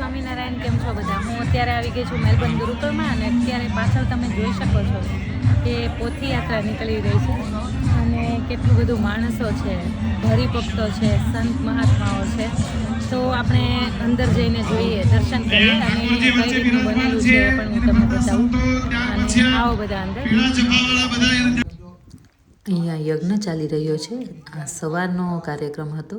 સ્વામિનારાયણ કેમ છો બધા? હું અત્યારે આવી ગઈ છું મેલબર્ન ગુરુકુળમાં અને અત્યારે પાછળ તમે જોઈ શકો છો કે પોથીયાત્રા નીકળી રહી છે અને કેટલું બધું માણસો છે, હરિભક્તો છે, સંત મહાત્માઓ છે. તો આપણે અંદર જઈને જોઈએ, દર્શન કરીએ અને કઈ રીતનું બનેલું છે પણ હું તમને બતાવું. આવો બધા અંદર. અહીંયા યજ્ઞ ચાલી રહ્યો છે. આ સવારનો કાર્યક્રમ હતો.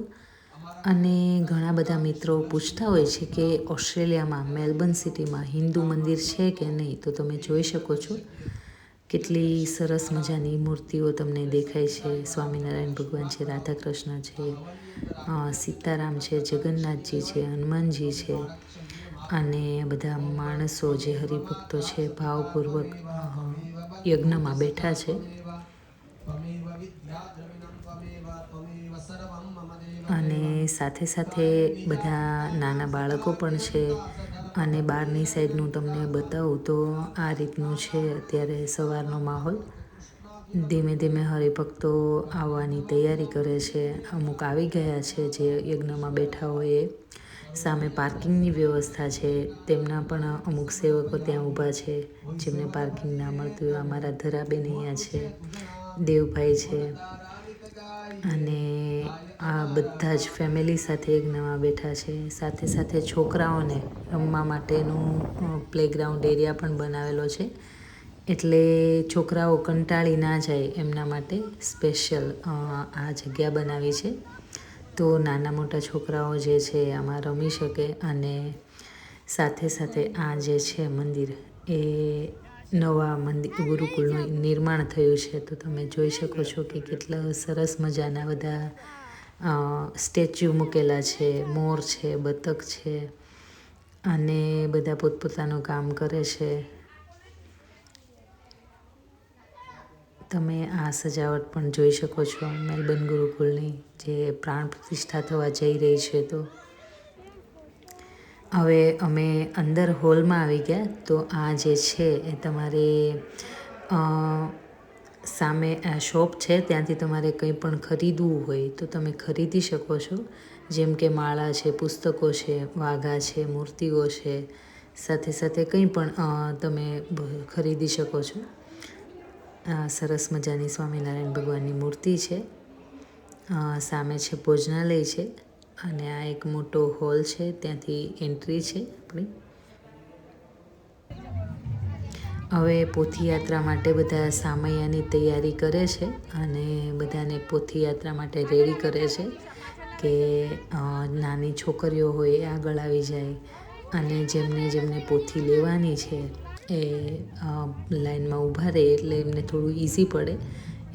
અને ઘણા બધા મિત્રો પૂછતા હોય છે કે ઓસ્ટ્રેલિયામાં, મેલબર્ન સિટીમાં હિન્દુ મંદિર છે કે નહીં? તો તમે જોઈ શકો છો. કેટલી સરસ મજાની મૂર્તિઓ તમને દેખાય છે. સ્વામિનારાયણ ભગવાન છે રાધા કૃષ્ણ છે સીતારામ છે, જગન્નાથજી છે, હનુમાનજી છે અને બધા માણસો જે હરિભક્તો છે, ભાવપૂર્વક યજ્ઞમાં બેઠા છે. અને સાથે સાથે બધા નાના બાળકો પણ છે અને બહારની સાઈડનું તમને બતાવું તો આ રીતનું છે અત્યારે સવારનો માહોલ. ધીમે ધીમે હરિભક્તો આવવાની તૈયારી કરે છે. અમુક આવી ગયા છે જે યજ્ઞમાં બેઠા હોય એ. સામે પાર્કિંગની વ્યવસ્થા છે. તેમના પણ અમુક સેવકો ત્યાં ઊભા છે. જેમને પાર્કિંગ ના મળતું હોય. અમારા ધરાબેન અહીંયા છે. દેવભાઈ છે. અને આ બધા જ ફેમિલી સાથે યજ્ઞમાં બેઠા છે. સાથે સાથે છોકરાઓને રમવા માટેનું પ્લેગ્રાઉન્ડ એરિયા પણ બનાવેલો છે. એટલે છોકરાઓ કંટાળી ના જાય એમના માટે સ્પેશિયલ આ જગ્યા બનાવી છે. તો નાના મોટા છોકરાઓ જે છે આમાં રમી શકે અને સાથે સાથે આ જે છે મંદિર એ નવા મંદિર ગુરુકુળનું નિર્માણ થયું છે. તો તમે જોઈ શકો છો કે કેટલા સરસ મજાના બધા સ્ટેચ્યુ મૂકેલા છે, મોર છે, બતક છે અને બધા પોતપોતાનું કામ કરે છે. તમે આ સજાવટ પણ જોઈ શકો છો મેલબર્ન ગુરુકુળની, જે પ્રાણ પ્રતિષ્ઠા થવા જઈ રહી છે તો. હવે અમે અંદર હોલમાં આવી ગયા તો આ જે છે એ તમારે સામે આ શોપ છે, ત્યાંથી તમારે કંઈ પણ ખરીદવું હોય તો તમે ખરીદી શકો છો. જેમ કે માળા છે, પુસ્તકો છે, વાઘા છે, મૂર્તિઓ છે, સાથે સાથે કંઈ પણ તમે ખરીદી શકો છો. આ સરસ મજાની સ્વામિનારાયણ ભગવાનની મૂર્તિ છે. સામે છે ભોજનાલય છે અને આ એક મોટો હોલ છે, ત્યાંથી એન્ટ્રી છે આપણી. હવે પોથીયાત્રા માટે બધા સામૈયાની તૈયારી કરે છે અને બધાને પોથીયાત્રા માટે રેડી કરે છે કે નાની છોકરીઓ હોય એ આગળ આવી જાય અને જેમને જેમને પોથી લેવાની છે એ લાઈનમાં ઊભા રહે એટલે એમને થોડું ઇઝી પડે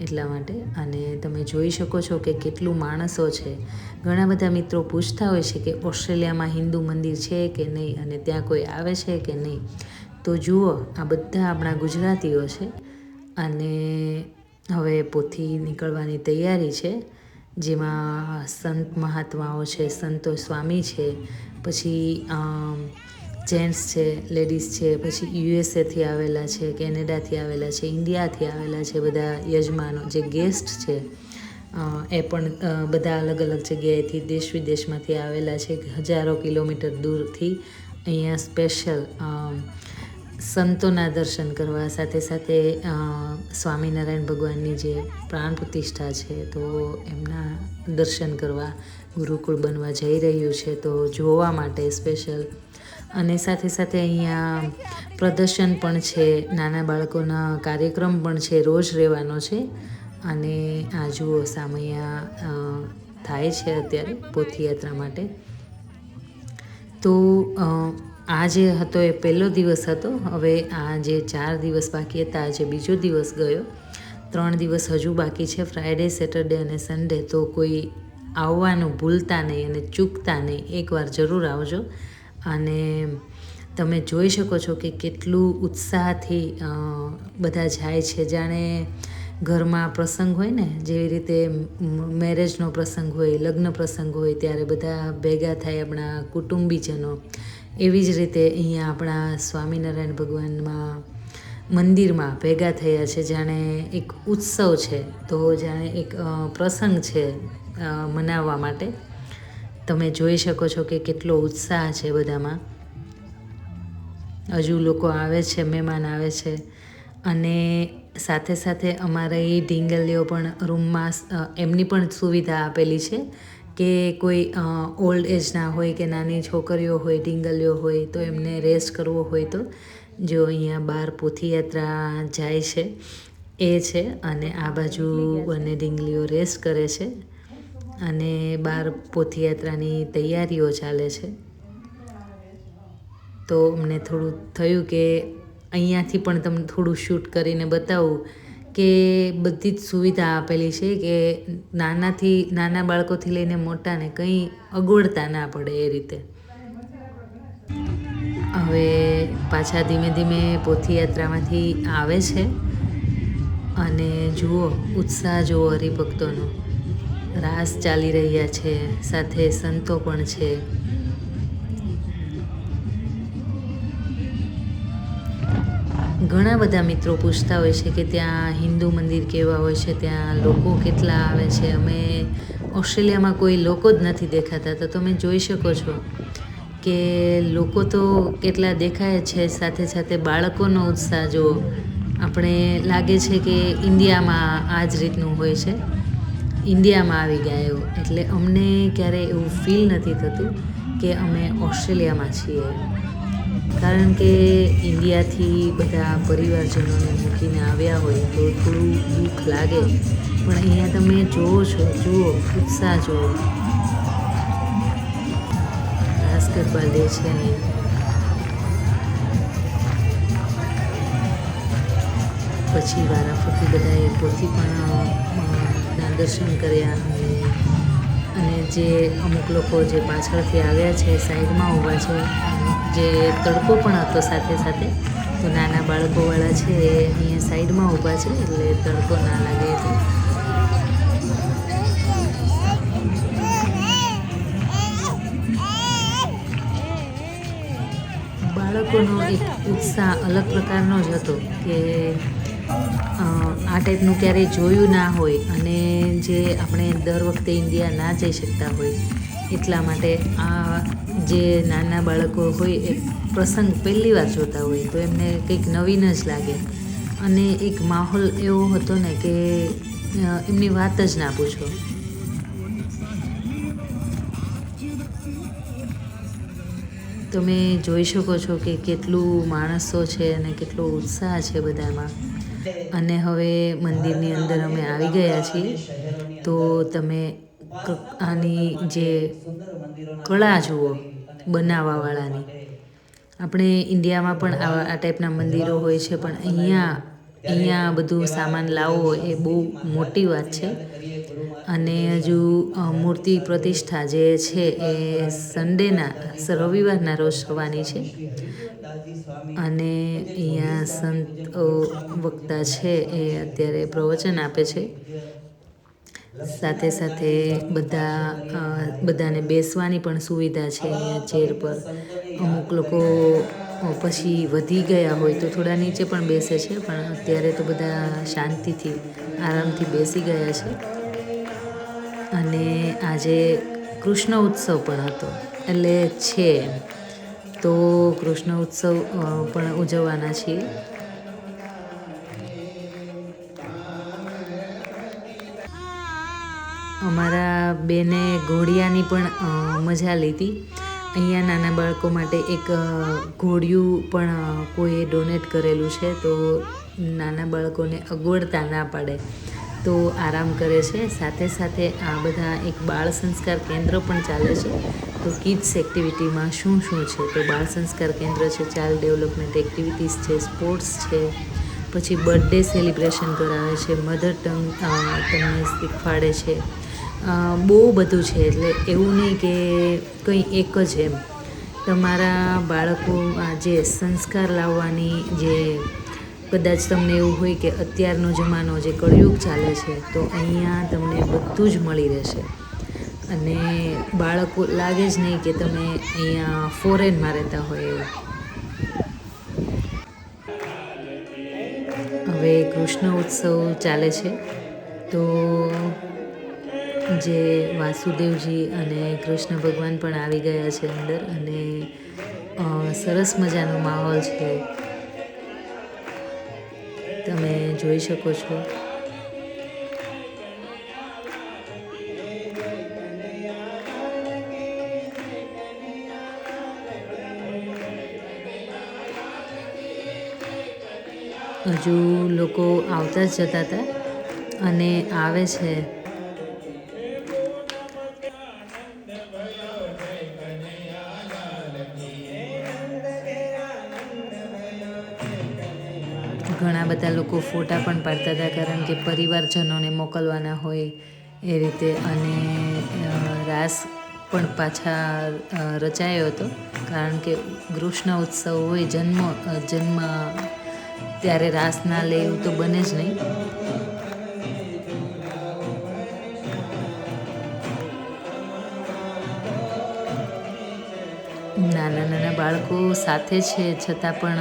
એટલા માટે. અને તમે જોઈ શકો છો કે કેટલું માણસો છે. ઘણા બધા મિત્રો પૂછતા હોય છે કે ઓસ્ટ્રેલિયામાં હિન્દુ મંદિર છે કે નહીં અને ત્યાં કોઈ આવે છે કે નહીં. તો જુઓ, આ બધા આપણા ગુજરાતીઓ છે અને હવે પોથી નીકળવાની તૈયારી છે, જેમાં સંત મહાત્માઓ છે, સંતો સ્વામી છે, પછી જેન્ટ્સ છે, લેડીઝ છે, પછી યુએસએથી આવેલા છે કેનેડાથી આવેલા છે ઇન્ડિયાથી આવેલા છે બધા યજમાનો, જે ગેસ્ટ છે એ પણ બધા અલગ અલગ જગ્યાએથી દેશ વિદેશમાંથી આવેલા છે, હજારો કિલોમીટર દૂરથી. અહીંયા સ્પેશિયલ સંતોના દર્શન કરવા, સાથે સાથે સ્વામિનારાયણ ભગવાનની જે પ્રાણ પ્રતિષ્ઠા છે, તો એમના દર્શન કરવા ગુરુકુળ બનવા જઈ રહ્યું છે, તો જોવા માટે સ્પેશિયલ અને સાથે સાથે અહીંયા પ્રદર્શન પણ છે, નાના બાળકોના કાર્યક્રમ પણ છે, રોજ રહેવાનો છે. અને આ જુઓ, સામૈયા થાય છે અત્યારે પોથીયાત્રા માટે. તો આ જે હતો એ પહેલો દિવસ હતો. હવે આ જે ચાર દિવસ બાકી હતા આજે બીજો દિવસ ગયો. ત્રણ દિવસ હજુ બાકી છે ફ્રાઈડે સેટરડે અને સન્ડે તો કોઈ આવવાનું ભૂલતા નહીં અને ચૂકતા નહીં. એકવાર જરૂર આવજો. અને તમે જોઈ શકો છો કે કેટલું ઉત્સાહથી બધા જાય છે. જાણે ઘરમાં પ્રસંગ હોય ને, જેવી રીતે મેરેજનો પ્રસંગ હોય, લગ્ન પ્રસંગ હોય, ત્યારે બધા ભેગા થાય આપણા કુટુંબીજનો. એવી જ રીતે અહીંયા આપણા સ્વામિનારાયણ ભગવાનમાં મંદિરમાં ભેગા થયા છે, જાણે એક ઉત્સવ છે, તો જાણે એક પ્રસંગ છે મનાવવા માટે. તમે જોઈ શકો છો કે કેટલો ઉત્સાહ છે બધામાં. હજુ લોકો આવે છે, મહેમાન આવે છે, અને સાથે સાથે અમારે ઢીંગલીઓ પણ રૂમમાં એમની પણ સુવિધા આપેલી છે. કે કોઈ ઓલ્ડ એજના હોય કે નાની છોકરીઓ હોય ડિંગલીઓ હોય, તો એમને રેસ્ટ કરવો હોય તો જો અહીંયા બહાર પોથીયાત્રા જાય છે, એ છે. અને આ બાજુ બંને ડિંગલીઓ રેસ્ટ કરે છે. અને બહાર પોથીયાત્રાની તૈયારીઓ ચાલે છે. તો અમને થોડું થયું કે અહીંયાથી પણ તમને થોડું શૂટ કરીને બતાવું. કે બધી જ સુવિધા આપેલી છે કે નાનાથી, નાના બાળકોથી લઈને મોટાને કંઈ અગવડતા ના પડે એ રીતે. હવે પાછા ધીમે ધીમે પોથીયાત્રામાંથી આવે છે. અને જુઓ, ઉત્સાહ જુઓ હરિભક્તોનો. રાસ ચાલી રહ્યા છે, સાથે સંતો પણ છે. ઘણા બધા મિત્રો પૂછતા હોય છે કે ત્યાં હિન્દુ મંદિર કેવા હોય છે, ત્યાં લોકો કેટલા આવે છે? અમે ઓસ્ટ્રેલિયામાં કોઈ લોકો જ નથી દેખાતા. તો તમે જોઈ શકો છો કે લોકો તો કેટલા દેખાય છે, સાથે સાથે બાળકોનો ઉત્સાહ જુઓ આપણે લાગે છે કે ઇન્ડિયામાં આ જ રીતનું હોય છે. ઇન્ડિયામાં આવી ગયા એવું. એટલે અમને ક્યારેય એવું ફીલ નથી થતું કે અમે ઓસ્ટ્રેલિયામાં છીએ. કારણ કે ઇન્ડિયાથી બધા પરિવારજનોને મૂકીને આવ્યા હોય તો થોડું દુઃખ લાગે. પણ અહીંયા તમે જુઓ છો, જુઓ, ઉત્સાહ જુઓ. રાસ ગરબા દે છે અહીંયા. પછી વારાફરતી બધાએ પોથી પણ દર્શન કર્યા અને અને જે અમુક લોકો જે પાછળથી આવ્યા છે, સાઈડમાં ઊભા છે જે તડકો પણ હતો સાથે સાથે, તો નાના બાળકોવાળા છે એ અહીંયા સાઈડમાં ઊભા છે, એટલે તડકો ના લાગે એટલે બાળકોનો એક ઉત્સાહ અલગ પ્રકારનો જ હતો કે આ ટાઈપનું ક્યારેય જોયું ના હોય અને જે આપણે દર વખતે ઇન્ડિયા ના જઈ શકતા હોય એટલા માટે આ જે નાના બાળકો હોય એ પ્રસંગ પહેલી વાર જોતા હોય તો એમને કંઈક નવીન જ લાગે. અને એક માહોલ એવો હતો ને કે એમની વાત જ ના પૂછો. તમે જોઈ શકો છો કે કેટલું માણસો છે અને કેટલો ઉત્સાહ છે બધામાં. અને હવે મંદિરની અંદર અમે આવી ગયા છીએ. તો તમે આની જે કળા જુઓ બનાવવાવાળાની આપણે ઇન્ડિયામાં પણ આવા, આ ટાઈપના મંદિરો હોય છે, પણ અહીંયા અહીંયા બધું સામાન લાવવો એ બહુ મોટી વાત છે. અને હજુ મૂર્તિ પ્રતિષ્ઠા જે છે એ સન્ડેના રવિવારના રોજ થવાની છે. અને અહીંયા સંત વક્તા છે એ અત્યારે પ્રવચન આપે છે. સાથે સાથે બધા બધાને બેસવાની પણ સુવિધા છે અહીંયા ચેર પર. અમુક લોકો પછી વધી ગયા હોય તો થોડા નીચે પણ બેસે છે, પણ અત્યારે તો બધા શાંતિથી, આરામથી બેસી ગયા છે. અને આજે કૃષ્ણ ઉત્સવ પણ હતો, એટલે છે તો કૃષ્ણ ઉત્સવ પણ ઉજવવાના છીએ. અમારા બેને ઘોડિયાની પણ મજા લીધી. અહીંયા નાના બાળકો માટે એક ઘોડિયું પણ કોઈએ ડોનેટ કરેલું છે, તો નાના બાળકોને અગવડતા ના પડે. તો આરામ કરે છે. સાથે સાથે આ બધા એક બાળ સંસ્કાર કેન્દ્ર પણ ચાલે છે. તો કિડ્સ એક્ટિવિટીમાં શું શું છે? તો બાળ સંસ્કાર કેન્દ્ર છે ચાઇલ્ડ ડેવલપમેન્ટ એક્ટિવિટીઝ છે સ્પોર્ટ્સ છે. પછી બર્થડે સેલિબ્રેશન કરાવે છે મધર ટંગ તેમને શીખવાડે છે. બહુ બધું છે. એટલે એવું નહીં કે કંઈ એક જ એમ. તમારા બાળકો જે સંસ્કાર લાવવાની જે કદાચ તમને એવું હોય કે અત્યારનો જમાનો જે કળયુગ ચાલે છે, તો અહીંયા તમને બધું જ મળી રહેશે. અને બાળકો, લાગે જ નહીં કે તમે અહીંયા ફોરેનમાં રહેતા હોય એવું. હવે કૃષ્ણ ઉત્સવ ચાલે છે, તો જે વાસુદેવજી અને કૃષ્ણ ભગવાન પણ આવી ગયા છે અંદર, અને સરસ મજાનો માહોલ છે. જોઈ શકો છો. હજુ લોકો આવતા જ જતા હતા અને આવે છે. ઘણા બધા લોકો ફોટા પણ પાડતા હતા કારણ કે પરિવારજનોને મોકલવાના હોય એ રીતે અને રાસ પણ પાછા રચાયો હતો. કારણ કે કૃષ્ણ ઉત્સવ હોય, જન્મ જન્મ ત્યારે રાસ ના લે એવું તો બને જ નહીં. નાના નાના બાળકો સાથે છે છતાં પણ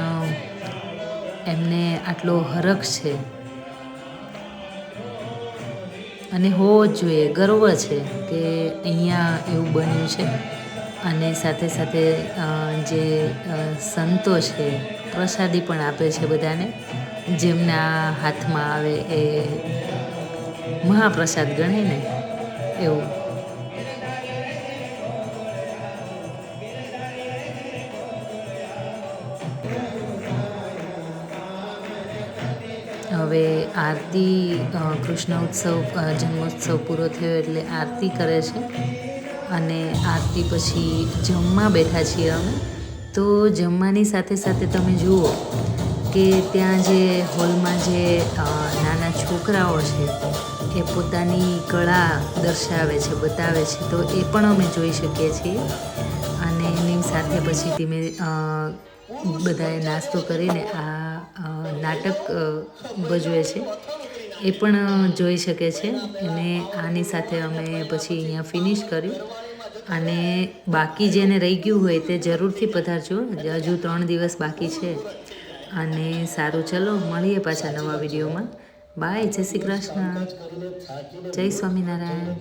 એમને આટલો હરખ છે. અને હોવો જ જોઈએ, ગર્વ છે કે અહીંયા એવું બન્યું છે. અને સાથે સાથે જે સંતો છે, પ્રસાદી પણ આપે છે બધાને. જેમના હાથમાં આવે એ મહાપ્રસાદ ગણીને એવું. હવે આરતી કૃષ્ણ ઉત્સવ જન્મોત્સવ પૂરો થયો એટલે આરતી કરે છે. અને આરતી પછી જમવા બેઠા છીએ અમે. તો જમવાની સાથે સાથે તમે જુઓ કે ત્યાં જે હોલમાં જે નાના છોકરાઓ છે, એ પોતાની કળા દર્શાવે છે, બતાવે છે. તો એ પણ અમે જોઈ શકીએ છીએ. અને એની સાથે પછી ધીમે બધાએ નાસ્તો કરીને આ નાટક ભજવે છે. એ પણ જોઈ શકે છે. અને આની સાથે અમે પછી અહીંયા ફિનિશ કર્યું. અને બાકી જેને રહી ગયું હોય તે જરૂરથી પધારજો. હજુ ત્રણ દિવસ બાકી છે. અને સારું ચલો, મળીએ પાછા નવા વિડીયોમાં. બાય જય શ્રી કૃષ્ણ. જય સ્વામિનારાયણ.